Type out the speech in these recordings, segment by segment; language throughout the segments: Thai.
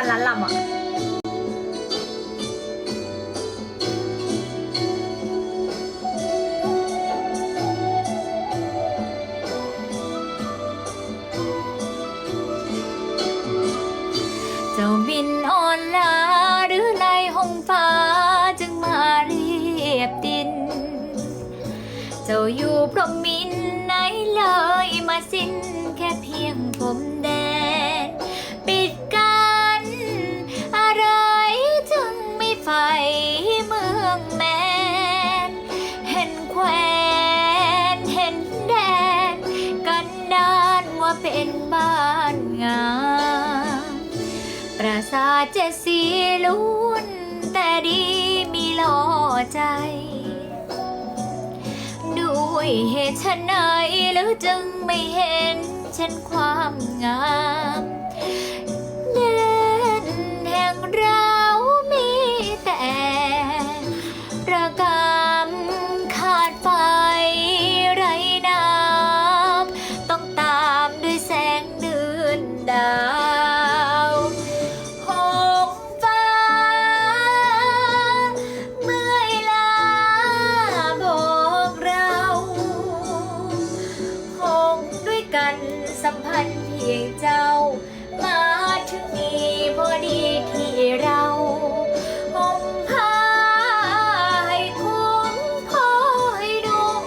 อนร้านลำอะเจ้าบินอ่อนลาหรือในห้องฟ้าจึงมาเรียบดิน เจ้าอยู่พรหมมินไหนเลยมาสิ้น เป็นบ้านงามปราสาทเจ็ดสีล้วนแต่ดีมีล่อใจ ด้วยเหตุไฉนหรือจึงไม่เห็นเช่นความงามเด่นแห่งเรามีแต่ระกำ กันสัมพันธ์เพียงเจ้า มาถึงนี้พอดีที่เราห่มผ้าให้คุ้มพอให้นุ่ม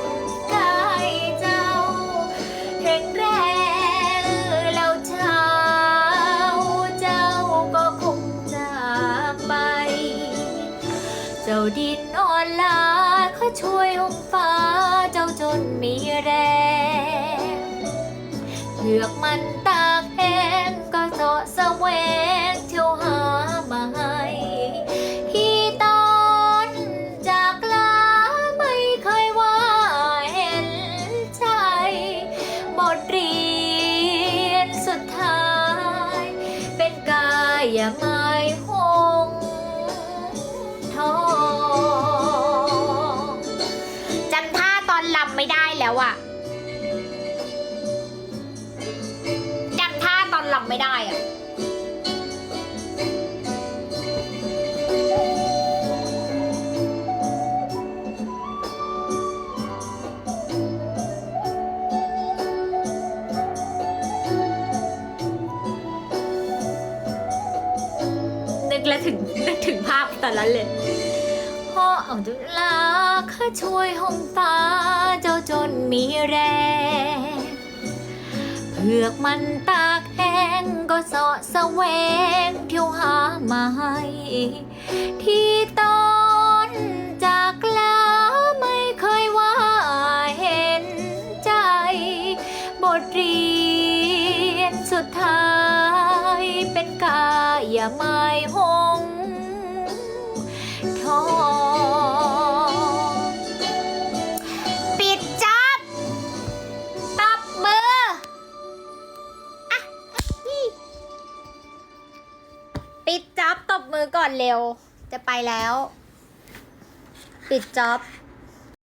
กายเจ้าแข็งแรงแล้วเช้าเจ้าก็คงจากไป เจ้าดินอ่อนลาเขาช่วยห่มฟ้าเจ้าจนมี เผือกมันตากแห้งก็เสาะแสวงเที่ยวหามาให้ที่ตอนจากลาไม่เคยว่าเห็นใจบทเรียนสุดท้าย เป็นกายไม้หงทองจำท่าตอนลำไม่ได้แล้วอะจำไม่ได้อะนึกแล้วถึงนึกถึงภาพตอนนั้นเลยพ่อเอาดุลาข้าช่วยห่มฟ้าเจ้าจนมีแรงเผือกมันตา งก็เสาะแสวงเที่ยวหามาให้ที่ตอนจากลาไม่เคยว่าเห็นใจ บทเรียนสุดท้ายเป็นกายไม้ห ปิดจ็อบตบมือก่อนเร็ว จะไปแล้ว ปิดจ็อบ